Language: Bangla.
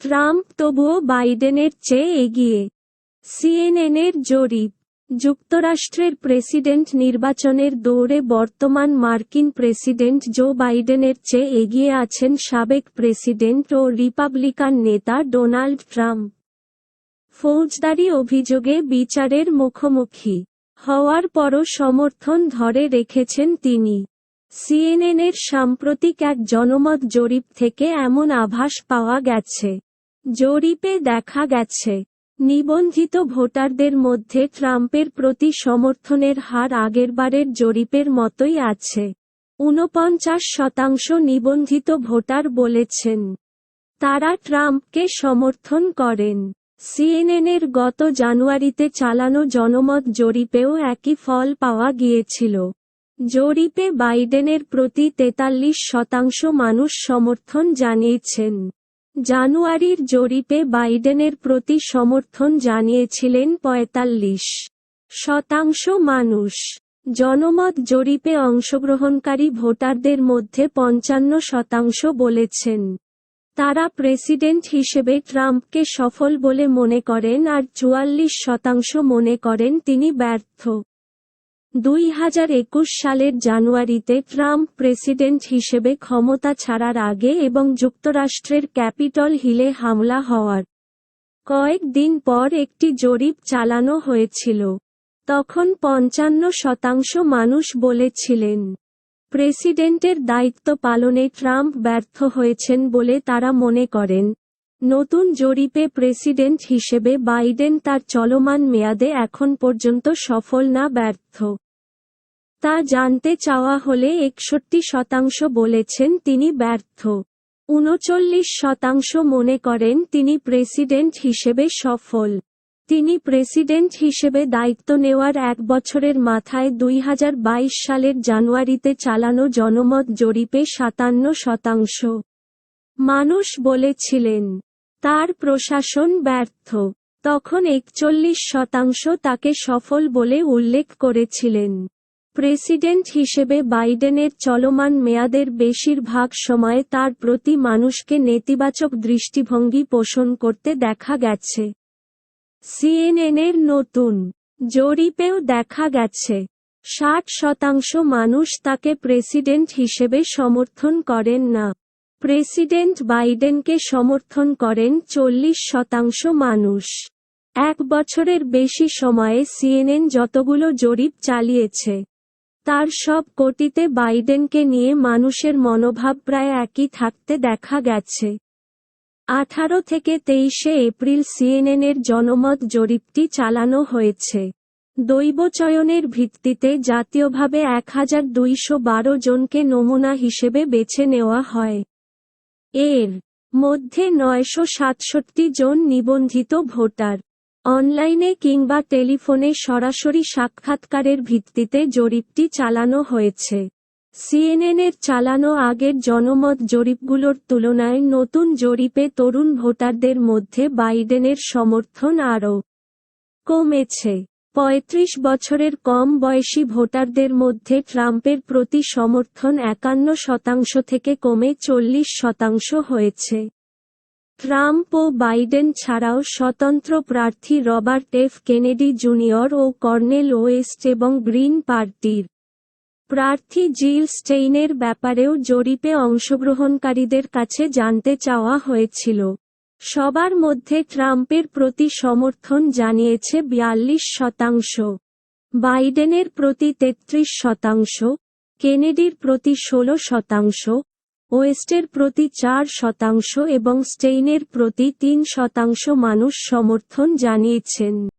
ট্রাম্প তবুও বাইডেনের চেয়ে এগিয়ে। সিএনএনের জরিপ, যুক্তরাষ্ট্রের প্রেসিডেন্ট নির্বাচনের দৌড়ে বর্তমান মার্কিন প্রেসিডেন্ট জো বাইডেনের চেয়ে এগিয়ে আছেন সাবেক প্রেসিডেন্ট ও রিপাবলিকান নেতা ডোনাল্ড ট্রাম্প। ফৌজদারি অভিযোগে বিচারের মুখোমুখি হওয়ার পরও সমর্থন ধরে রেখেছেন তিনি। সিএনএনের সাম্প্রতিক এক জনমত জরিপ থেকে এমন আভাস পাওয়া গেছে। জরিপে দেখা গেছে, নিবন্ধিত ভোটারদের মধ্যে ট্রাম্পের প্রতি সমর্থনের হার আগেরবারের জরিপের মতোই আছে। ঊনপঞ্চাশ শতাংশ নিবন্ধিত ভোটার বলেছেন, তারা ট্রাম্পকে সমর্থন করেন। সিএনএনের গত জানুয়ারিতে চালানো জনমত জরিপেও একই ফল পাওয়া গিয়েছিল। জরিপে বাইডেনের প্রতি তেতাল্লিশ শতাংশ মানুষ সমর্থন জানিয়েছেন। জানুয়ারির জরিপে বাইডেনের প্রতি সমর্থন জানিয়েছিলেন পঁয়তাল্লিশ শতাংশ মানুষ। জনমত জরিপে অংশগ্রহণকারী ভোটারদের মধ্যে পঞ্চান্ন শতাংশ বলেছেন, তারা প্রেসিডেন্ট হিসেবে ট্রাম্পকে সফল বলে মনে করেন আর চুয়াল্লিশ শতাংশ মনে করেন তিনি ব্যর্থ। দুই হাজার একুশ সালের জানুয়ারিতে ট্রাম্প প্রেসিডেন্ট হিসেবে ক্ষমতা ছাড়ার আগে এবং যুক্তরাষ্ট্রের ক্যাপিটল হিলে হামলা হওয়ার কয়েক দিন পর একটি জরিপ চালানো হয়েছিল। তখন পঞ্চান্ন শতাংশ মানুষ বলেছিলেন, প্রেসিডেন্টের দায়িত্ব পালনে ট্রাম্প ব্যর্থ হয়েছেন বলে তারা মনে করেন। নতুন জরিপে প্রেসিডেন্ট হিসেবে বাইডেন তার চলমান মেয়াদে এখন পর্যন্ত সফল না ব্যর্থ। তা জানতে চাওয়া হলে একষট্টি শতাংশ বলেছেন তিনি ব্যর্থ। উনচল্লিশ শতাংশ মনে করেন তিনি প্রেসিডেন্ট হিসেবে সফল। তিনি প্রেসিডেন্ট হিসেবে দায়িত্ব নেওয়ার এক বছরের মাথায় দুই হাজার বাইশ সালের জানুয়ারিতে চালানো জনমত জরিপে সাতান্ন শতাংশ। মানুষ বলেছিলেন তার প্রশাসন ব্যর্থ। তখন একচল্লিশ শতাংশ তাকে সফল বলে উল্লেখ করেছিলেন। প্রেসিডেন্ট হিসেবে বাইডেনের চলমান মেয়াদের বেশিরভাগ সময়ে তার প্রতি মানুষকে নেতিবাচক দৃষ্টিভঙ্গি পোষণ করতে দেখা গেছে। সিএনএনের নতুন জরিপেও দেখা গেছে, ষাট শতাংশ মানুষ তাকে প্রেসিডেন্ট হিসেবে সমর্থন করেন না। প্রেসিডেন্ট বাইডেনকে সমর্থন করেন চল্লিশ শতাংশ মানুষ। এক বছরের বেশি সময়ে সিএনএন যতগুলো জরিপ চালিয়েছে, তার সব কোটিতে বাইডেনকে নিয়ে মানুষের মনোভাব প্রায় একই থাকতে দেখা গেছে। আঠারো থেকে তেইশে এপ্রিল সিএনএনের জনমত জরিপটি চালানো হয়েছে। দৈবচয়নের ভিত্তিতে জাতীয়ভাবে এক হাজার দুইশো বারো জনকে নমুনা হিসেবে বেছে নেওয়া হয়। এর মধ্যে নয়শো সাতষট্টি জন নিবন্ধিত ভোটার, অনলাইনে কিংবা টেলিফোনে সরাসরি সাক্ষাৎকারের ভিত্তিতে জরিপটি চালানো হয়েছে। সিএনএনের চালানো আগের জনমত জরিপগুলোর তুলনায় নতুন জরিপে তরুণ ভোটারদের মধ্যে বাইডেনের সমর্থন আরও কমেছে। পঁয়ত্রিশ বছরের কম বয়সী ভোটারদের মধ্যে ট্রাম্পের প্রতি সমর্থন একান্ন শতাংশ থেকে কমে চল্লিশ শতাংশ হয়েছে। ট্রাম্প ও বাইডেন ছাড়াও স্বতন্ত্র প্রার্থী রবার্ট এফ কেনেডি জুনিয়র ও কর্নেল ওয়েস্ট এবং গ্রিন পার্টির প্রার্থী জিল স্টেইনের ব্যাপারেও জরিপে অংশগ্রহণকারীদের কাছে জানতে চাওয়া হয়েছিল। সবার মধ্যে ট্রাম্পের প্রতি সমর্থন জানিয়েছে বিয়াল্লিশ শতাংশ, বাইডেনের প্রতি তেত্রিশ শতাংশ, কেনেডির প্রতি ষোলো শতাংশ, ওয়েস্টের প্রতি চার শতাংশ এবং স্টেইনের প্রতি তিন শতাংশ মানুষ সমর্থন জানিয়েছেন।